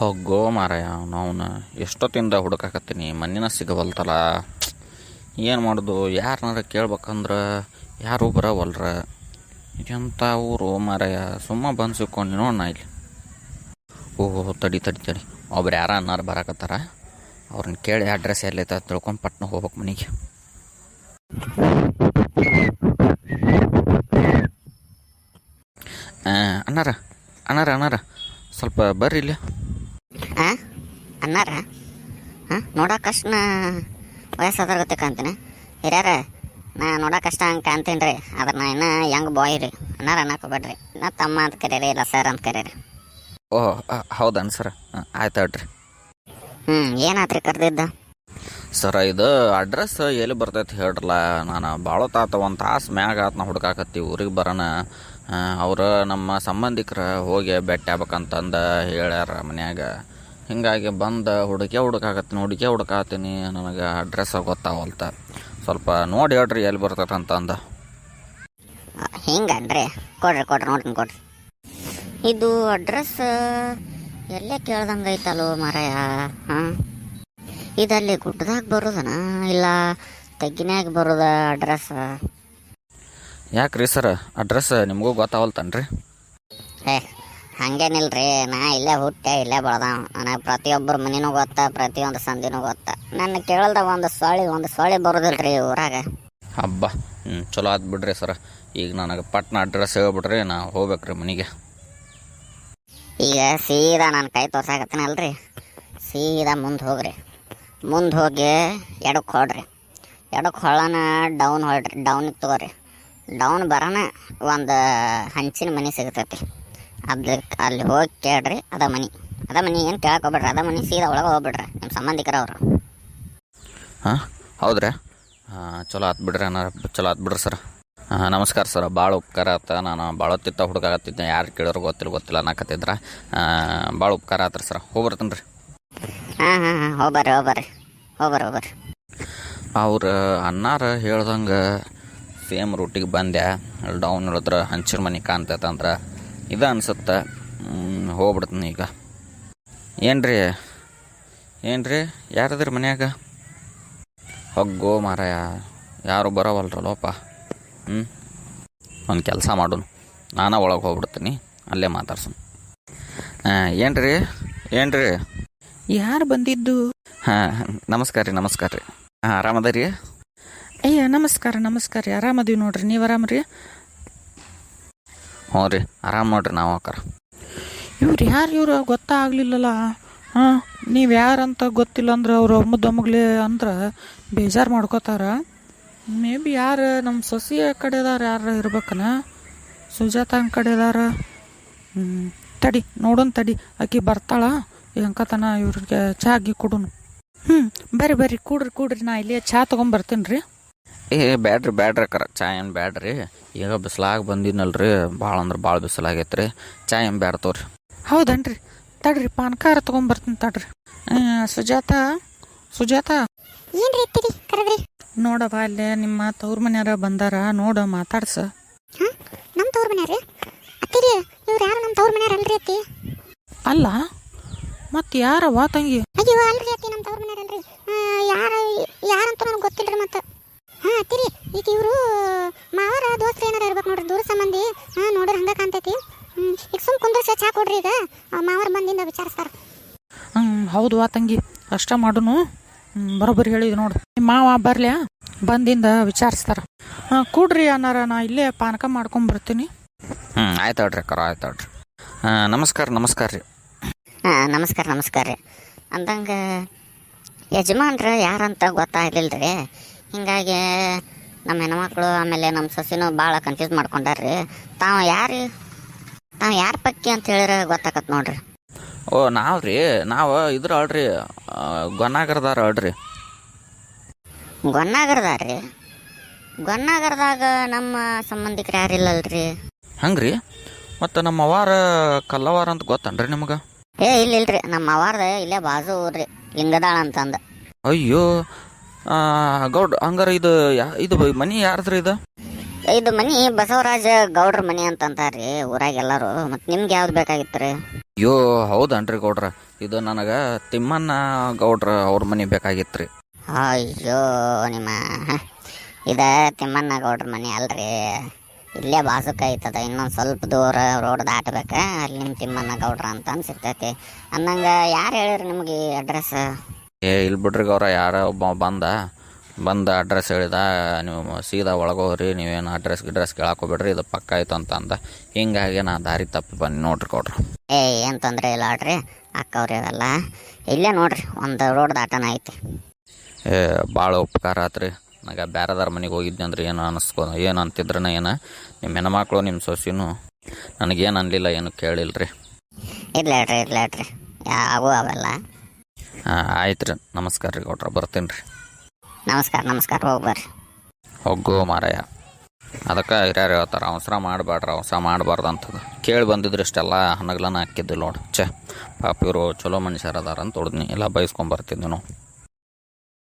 ಹೋಗೋ ಮಾರಾಯ ನಾವು ಎಷ್ಟೊತ್ತಿಂದ ಹುಡುಕಾಕತ್ತೀನಿ, ಮಣ್ಣಿನ ಸಿಗವಲ್ತಲ್ಲ ಏನು ಮಾಡೋದು ಯಾರನ್ನಾರ ಕೇಳ್ಬೇಕಂದ್ರೆ ಯಾರು ಬರವಲ್ರ? ಎಂಥ ಊರು ಮಾರಾಯ, ಸುಮ್ಮ ಬಂದು ಸಿಕ್ಕೊಂಡು ನೋಡೋಣ ಇಲ್ಲಿ. ಓಹೋ, ತಡಿ ತಡಿ ತಡಿ. ಒಬ್ರು ಯಾರ ಅನ್ನಾರು ಬರಾಕತ್ತಾರ? ಅವ್ರನ್ನ ಕೇಳಿ ಅಡ್ರೆಸ್ ಎಲ್ಲೈತೆ ತಿಳ್ಕೊಂಡು ಪಟ್ನ ಹೋಗ್ಬೇಕು ಮನೆಗೆ. ಅಣ್ಣಾರ ಅಣ್ಣಾರ ಅಣ್ಣಾರ. ಸ್ವಲ್ಪ ಬರ್ರಿ ಇಲ್ಲಿ. ಅನ್ನಾರ ಹಾಂ? ನೋಡೋಕಷ್ಟ ವಯಸ್ಸಾದ್ರ ಗೊತ್ತೆ ಕಾಣ್ತೀನಿ. ಹಿರಿಯರ ನಾ ನೋಡಕ್ಕಷ್ಟ ಹಂಗೆ ಕಾಣ್ತೀನಿ ರೀ. ಆದ್ರೆ ನಾ ಇನ್ನೂ ಯಂಗ್ ಬಾಯ್ ರೀ. ಅನ್ನಾರ ಅನ್ನಕೋಬೇಡ್ರಿ ನಾ ತಮ್ಮ ಅಂತ ಕರೀರಿ ಇಲ್ಲ ಸರ್ ಅಂತ ಕರೀರಿ. ಓಹ್ ಹೌದನ್ ಸರ್ ಆಯ್ತು ಹೇಳ್ರಿ. ಹ್ಞೂ ಏನಾತ್ರಿ ಕರೆದಿದ್ದ? ಸರ ಇದು ಅಡ್ರೆಸ್ ಎಲ್ಲಿ ಬರ್ತೈತಿ ಹೇಳ್ರಲ್ಲ ನಾನು ಭಾಳ ತಾತ ಒಂದು ತಾಸು ಮ್ಯಾಗ ಆತ ನಾ ಹುಡ್ಕಾಕತ್ತಿ ಊರಿಗೆ ಬರೋಣ ಅವರು ನಮ್ಮ ಸಂಬಂಧಿಕರ ಹೋಗಿ ಭೇಟಿ ಆಗ್ಬೇಕಂತಂದು ಹೇಳ್ಯಾರ ಮನ್ಯಾಗ. ಹಿಂಗಾಗಿ ಬಂದು ಹುಡುಕೆ ಹುಡುಕಾಕತ್ತೀನಿ ಹುಡುಕೆ ಹುಡುಕಾತೀನಿ ನನಗೆ ಅಡ್ರೆಸ್ ಗೊತ್ತಾವಲ್ತ. ಸ್ವಲ್ಪ ನೋಡಿ ಹೇಳ್ರಿ ಎಲ್ಲಿ ಬರ್ತೈತೆ ಅಂತಂದು ಹಿಂಗನ್ರಿ ಕೊಡ್ರಿ ಕೊಡ್ರಿ ನೋಡ್ತೀನಿ ಕೊಡ್ರಿ. ಇದು ಅಡ್ರೆಸ್ ಎಲ್ಲೇ ಕೇಳ್ದಂಗೆ ಐತಲ್ಲೋ ಮಾರಾಯ? ಹಾಂ? ಇದಲ್ಲಿ ಗುಡ್ಡದಾಗ ಬರೋದನ? ಇಲ್ಲ ತೆಗ್ಗಿನಾಗ ಬರೋದ ಅಡ್ರೆಸ್ ಯಾಕ್ರಿ ಸರ್? ಅಡ್ರೆಸ್ ನಿಮಗೂ ಗೊತ್ತಾವಲ್ತನ್ರಿ? ಏ ಹಂಗೇನಿಲ್ರಿ ನಾ ಇಲ್ಲೇ ಹುಟ್ಟೆ ಇಲ್ಲೇ ಬೆಳ್ದಾವ. ನನಗೆ ಪ್ರತಿಯೊಬ್ಬರ ಮನೆನೂ ಗೊತ್ತ ಪ್ರತಿಯೊಂದು ಸಂದಿನೂ ಗೊತ್ತ. ನನ್ನ ಕೇಳಲ್ದ ಒಂದು ಸೊಳ್ಳಿ ಒಂದು ಸೊಳ್ಳಿ ಬರೋದಿಲ್ರಿ ಊರಾಗ. ಹಬ್ಬ ಹ್ಞೂ ಚಲೋ ಆತ್ ಬಿಡ್ರಿ ಸರ. ಈಗ ನನಗೆ ಪಟ್ನ ಅಡ್ರೆಸ್ ಹೇಳ್ಬಿಡ್ರಿ ನಾ ಹೋಗ್ಬೇಕ್ರಿ ಮನೆಗೆ. ಈಗ ಸೀದಾ ನನ್ನ ಕೈ ತೋರ್ಸಾಕತ್ತೀನಲ್ರಿ. ಸೀದಾ ಮುಂದೆ ಹೋಗ್ರಿ. ಮುಂದೆ ಹೋಗಿ ಎಡಕ್ಕೆ ಹೊಡ್ರಿ ಎಡಕ್ಕೆ ಹೊಳ್ಳನ ಡೌನ್ ಹೊಡ್ರಿ ಡೌನಿಗೆ ತಗೋರಿ ಡೌನ್ ಬರೋಣ ಒಂದು ಹಂಚಿನ ಮನೆ ಸಿಗ್ತೈತಿ. ಅದಕ್ಕೆ ಅಲ್ಲಿ ಹೋಗಿ ಕೇಳ್ರಿ ಅದ ಮನಿ. ಅದ ಮನಿ ಏನು ಕೇಳ್ಕೊಬೇಡ್ರಿ ಅದ ಮನಿ ಸೀದಾ ಒಳಗೆ ಹೋಗ್ಬಿಡ್ರಿ ನಿಮ್ಮ ಸಂಬಂಧಿಕರವ್ರು ಹಾಂ ಹೌದ್ರಾ? ಹಾಂ ಚಲೋ ಆತ್ ಬಿಡ್ರಿ ಅನ್ನೋ ಚಲೋ ಆತು ಬಿಡ್ರಿ ಸರ್. ಹಾಂ ನಮಸ್ಕಾರ ಸರ್ ಭಾಳ ಉಪಕಾರ ಆತ. ನಾನು ಭಾಳ ಹೊತ್ತಿತ್ತ ಹುಡುಗಾಗತ್ತಿದ್ದೆ ಯಾರು ಕೇಳೋರು ಗೊತ್ತಿಲ್ಲ ಗೊತ್ತಿಲ್ಲ ಅನ್ನಕತ್ತಿದ್ರ. ಭಾಳ ಉಪಕಾರ ಆತ್ರಿ ಸರ್. ಹೋಗ್ಬರ್ತೀನಿ ರೀ ಹಾಂ ಹಾಂ ಹಾಂ ಹೋಗ್ಬರ್ರಿ ಹೋಗ್ಬರ್ರಿ ಹೋಗ್ಬರ್ರಿ ಹೋಗ್ಬರ್ರಿ. ಅವ್ರು ಅನ್ನಾರ ಹೇಳ್ದಂಗೆ ಸೇಮ್ ರೂಟಿಗೆ ಬಂದೆ. ಅಲ್ಲಿ ಡೌನ್ ಹೇಳಿದ್ರೆ ಹಂಚಿನ ಮನೆ ಕಾಣ್ತೈತೆ ಅಂದ್ರೆ ಇದು ಅನ್ಸುತ್ತೆ. ಹೋಗ್ಬಿಡ್ತೀನಿ ಈಗ. ಏನ್ರಿ? ಏನ್ರಿ? ಯಾರದ್ರಿ ಮನ್ಯಾಗ? ಹೊಗ್ಗೋ ಮಾರಾಯ ಯಾರು ಬರೋವಲ್ರಲ್ಲೋಪ್ಪ ಹ್ಞೂ ಒಂದು ಕೆಲಸ ಮಾಡೋನು ನಾನು ಒಳಗೆ ಹೋಗ್ಬಿಡ್ತೀನಿ ಅಲ್ಲೇ ಮಾತಾಡ್ಸೋಣ. ಏನ್ರಿ? ಏನ್ರಿ? ಯಾರು ಬಂದಿದ್ದು? ಹಾಂ ನಮಸ್ಕಾರ ರೀ ನಮಸ್ಕಾರ ರೀ. ಹಾಂ ಆರಾಮದ ರೀ ಅಯ್ಯ ನಮಸ್ಕಾರ ನಮಸ್ಕಾರ ರೀ. ಆರಾಮದೀವಿ ನೋಡ್ರಿ ನೀವು ಆರಾಮ್ರಿ? ಹ್ಞೂ ರೀ, ಆರಾಮ್ ನೋಡ್ರಿ ನಾವು ಅಕ್ಕಾರ ಇವ್ರು ಯಾರು ಇವ್ರು ಗೊತ್ತಾಗಲಿಲ್ಲಲ್ಲ ಹಾಂ, ನೀವು ಯಾರಂತ ಗೊತ್ತಿಲ್ಲ ಅಂದ್ರೆ ಅವ್ರು ಅಮ್ಮದಮ್ಮಗ್ಲಿ ಅಂದ್ರೆ ಬೇಜಾರು ಮಾಡ್ಕೋತಾರ. ಮೇ ಬಿ ಯಾರು ನಮ್ಮ ಸೊಸಿಯ ಕಡೆದಾರ ಯಾರು ಇರ್ಬೇಕನ ಸುಜಾತ ಹಂಗೆ ಕಡೆದಾರ ತಡಿ ನೋಡೋಣ ತಡಿ, ಆಕಿ ಬರ್ತಾಳ ಹೆಂಕತನ ಇವ್ರಿಗೆ ಚಹಾ ಆಗಿ ಕೊಡುನು. ಹ್ಞೂ ಬರ್ರಿ ಬರ್ರಿ, ಕೂಡ್ರಿ ಕೂಡ್ರಿ, ನಾ ಇಲ್ಲಿ ಚಾ ತೊಗೊಂಬರ್ತೀನಿ ರೀ. ಏ ಬ್ಯಾಡ್ರಿ ಬ್ಯಾಡ್ರಿ ಅಕ್ಕಾರ ಚಾಯ್ ಏನು ಬ್ಯಾಡ್ರಿ? ಈಗ ಬಿಸಿಲಾಗ ಬಂದಿನಲ್ರಿ ಭಾಳ ಅಂದ್ರೆ ಭಾಳ ಬಿಸಿಲಾಗೈತೆ ರೀ ಚಾ ಏನು ಬ್ಯಾಡ ತೋರಿ? ಹೌದನ್ರಿ? ತಡ್ರಿ ಪಾನ್ಕಾರ ತೊಗೊಂಬರ್ತೀನಿ ತಡ್ರಿ. ಆ, ಸುಜಾತ? ಸುಜಾತ? ಏನ್ರಿ ಇತ್ತೀರಿ ಕರೆದ್ರಿ. ನೋಡವ ಅಲ್ಲೇ ನಿಮ್ಮ ತವ್ರ ಮನ್ಯಾರ ಬಂದಾರ. ನೋಡ ಮಾತಾಡ್ಸ. ಹಾಂ ನಮ್ಮ ತವ್ರ ಮನ್ಯಾರ ಅತ್ತಿರಿ ಇವ್ರು ಯಾರು ನಮ್ಮ ತವ್ರ ಮನ್ಯಾರ ಅಲ್ರಿ ಅತ್ತಿ? ಅಲ್ಲ? ಮತ್ತೆ ಯಾರವ್ವ ತಂಗಿ? ಅಯ್ಯೋ ಅಲ್ರಿ ಅತ್ತಿ ನಮ್ಮ ತವ್ರ ಮನ್ಯಾರ ಅಲ್ರಿ ಯಾರ ಯಾರಂತೂ ನನಗೆ ಗೊತ್ತಿಲ್ರಿ ಮತ್ತೆ ಹಾಂ ಅತ್ತಿರಿ ಈಗ ಇವರು ಮಾವರ ದೋಸ್ತ್ರ ಏನಾರ ಇರ್ಬೇಕು ನೋಡ್ರಿ ದೂರ ಸಂಬಂಧಿ ಹಾಂ ನೋಡ್ರಿ ಹಂಗೆ ಕಾಣ್ತೈತಿ ಹ್ಮ್, ಈಗ ಸುಮ್ ಕುಂದ್ರಸ ಚಾ ಕೊಡ್ರಿ ಈಗ ಬಂದಿಂದ ವಿಚಾರಿಸ್ತಾರ. ಹ್ಞೂ ಹೌದು ಆ ತಂಗಿ. ಅಷ್ಟ ಮಾಡುನು. ಹ್ಮ್, ಬರೋಬ್ಬರಿ ಹೇಳಿದ್ ನೋಡು. ನಿಮ್ಮ ಮಾವ ಬರ್ಲ್ಯಾ? ಬಂದಿಂದ ವಿಚಾರಿಸ್ತಾರ. ಹಾಂ ಕೂಡ್ರಿ ಅನ್ನಾರ ನಾ ಇಲ್ಲೇ ಪಾನಕ ಮಾಡ್ಕೊಂಡ್ ಬರ್ತೀನಿ. ಆಯ್ತು ಹೇಳ್ರಿ ಅಕ್ಕಾರ ಆಯ್ತು ಹೇಳ್ರಿ ಹಾಂ ನಮಸ್ಕಾರ ನಮಸ್ಕಾರ ರೀ. ಹಾಂ ನಮಸ್ಕಾರ ನಮಸ್ಕಾರ ರೀ. ಅಂದಂಗ ಯಜಮಾನ್ರ ಯಾರಂತ ಗೊತ್ತಾಗಲಿಲ್ಲ ರೀ ಹಿಂಗಾಗಿ ನಮ್ಮ ಹೆಣ್ಮಕ್ಳು ಆಮೇಲೆ ನಮ್ಮ ಸೊಸಿನೂ ಭಾಳ ಕನ್ಫ್ಯೂಸ್ ಮಾಡ್ಕೊಂಡಾರ್ರಿ. ತಾವು ಯಾರು? ತಾವು ಯಾರ ಪಕ್ಕಿ ಅಂತ ಹೇಳಿದ್ರೆ ಗೊತ್ತಾಕತ್ ನೋಡ್ರಿ. ಓ ನಾವು ರೀ ನಾವು ಇದ್ರ ಅಲ್ರಿ ಗೊನ್ನಾಗರದಾರ ಅಲ್ರಿ ಗೊನ್ನಾಗರದಾರ್ರಿ? ಗೊನ್ನಾಗರದಾಗ ನಮ್ಮ ಸಂಬಂಧಿಕರು ಯಾರಿಲ್ಲಲ್ರಿ ಹಂಗೆ ರೀ ಮತ್ತು ನಮ್ಮ ಅವಾರ ಕಲ್ಲವಾರ ಅಂತ ಗೊತ್ತನ್ರಿ ನಿಮ್ಗೆ? ಏ ಇಲ್ಲ ಇಲ್ರಿ. ನಮ್ಮ ಅವಾರ್ದ ಇಲ್ಲೇ ಬಾಜು ಊರ್ರಿ ಲಿಂಗದಾಳ ಅಂತಂದ. ಅಯ್ಯೋ ಆ, ಗೌಡ್ ಹಂಗಾರ ಇದು ಯಾ ಇದು ಮನಿ ಯಾರ್ದ್ರಿ ಇದು? ಇದು ಮನಿ ಬಸವರಾಜ ಗೌಡ್ರ ಮನಿ ಅಂತಂತಾರ್ರಿ ಊರಾಗ ಎಲ್ಲರೂ. ಮತ್ತೆ ನಿಮ್ಗೆ ಯಾವ್ದು ಬೇಕಾಗಿತ್ತು ರೀ ಅಯ್ಯೋ ಹೌದನ್ರಿ ಗೌಡ್ರ. ಇದು ನನಗೆ ತಿಮ್ಮಣ್ಣ ಗೌಡ್ರ ಅವ್ರ ಮನೆ ಬೇಕಾಗಿತ್ತು ರೀ ಅಯ್ಯೋ ನಿಮ್ಮ ಇದ ತಿಮ್ಮಣ್ಣ ಗೌಡ್ರ ಮನೆ ಅಲ್ರಿ. ಇಲ್ಲೇ ಬಾಸುಕ ಐತದ ಇನ್ನೊಂದು ಸ್ವಲ್ಪ ದೂರ ರೋಡ್ ದಾಟ್ಬೇಕ ಅಲ್ಲಿ ನಿಮ್ಮ ತಿಮ್ಮಣ್ಣ ಗೌಡ್ರ ಅಂತ ಅನ್ಸಿರ್ತೈತಿ. ಅನ್ನಂಗ ಯಾರು ಹೇಳಿರಿ ನಿಮಗೆ ಈ ಅಡ್ರೆಸ್? ಏ ಇಲ್ಲಿ ಬಿಡ್ರಿ ಗೌರ ಯಾರೋ ಒಬ್ಬ ಬಂದ ಬಂದ ಅಡ್ರೆಸ್ ಹೇಳಿದ ನೀವು ಸೀದಾ ಒಳಗೋಗ್ರಿ ನೀವೇನು ಅಡ್ರೆಸ್ ಗಿಡ್ರೆಸ್ ಕೇಳಾಕೋಬೇಡ್ರಿ ಇದು ಪಕ್ಕ ಆಯ್ತು ಅಂತ ಅಂದ. ಹಿಂಗಾಗಿ ನಾ ದಾರಿ ತಪ್ಪಿ ಬನ್ನಿ ನೋಡ್ರಿ ಗೌಡ್ರ. ಏ ಏನು ತೊಂದರೆ ಇಲ್ಲ ನೋಡ್ರಿ. ಅಕ್ಕವ್ರಿ ಅವೆಲ್ಲ ಇಲ್ಲೇ ನೋಡ್ರಿ ಒಂದು ರೋಡ್ ದಾಟನ ಐತಿ. ಏ ಭಾಳ ಉಪಕಾರ ಆತ್ರಿ. ನನಗೆ ಬೇರೆದಾರ ಮನೆಗೆ ಹೋಗಿದ್ದೆ ಅಂದ್ರೆ ಏನು ಅನಿಸ್ಕೊ ಏನು ಅಂತಿದ್ರನ ಏನು? ನಿಮ್ಮ ಹೆಣ್ಮಕ್ಳು ನಿಮ್ಮ ಸೊಸಿನೂ ನನಗೇನು ಅನ್ಲಿಲ್ಲ ಏನು ಕೇಳಿಲ್ಲ ರೀ ಇಲ್ಲ ಹೇಳ್ರಿ. ಯಾವೂ ಅವೆಲ್ಲ. ಹಾಂ ಆಯ್ತು ರೀ ನಮಸ್ಕಾರ ರೀ ಕೊಟ್ರ ಬರ್ತೀನಿ ರೀ ನಮಸ್ಕಾರ ನಮಸ್ಕಾರ ಹೋಗಿ ಬರ್ರಿ. ಹೋಗು ಮಾರಾಯ. ಅದಕ್ಕೆ ಹಿರಿಯರು ಹೇಳ್ತಾರೆ, ಅವಸರ ಮಾಡಬೇಡ್ರಿ ಅವಸರ ಮಾಡಬಾರ್ದು ಅಂತದ್ದು ಕೇಳಿ ಬಂದಿದ್ರೆ ಇಷ್ಟೆಲ್ಲ ಹನಗ್ಲನ್ನ ಹಾಕಿದ್ದು ನೋಡಿ. ಛೇ, ಪಾಪ ಇವರು ಚಲೋ ಮನುಷ್ಯರು ಅದಾರ ಅಂತ ಹೊಡ್ದ್ನಿ. ಎಲ್ಲ ಬೈಸ್ಕೊಂಬರ್ತಿದ್ವಿ ನಾವು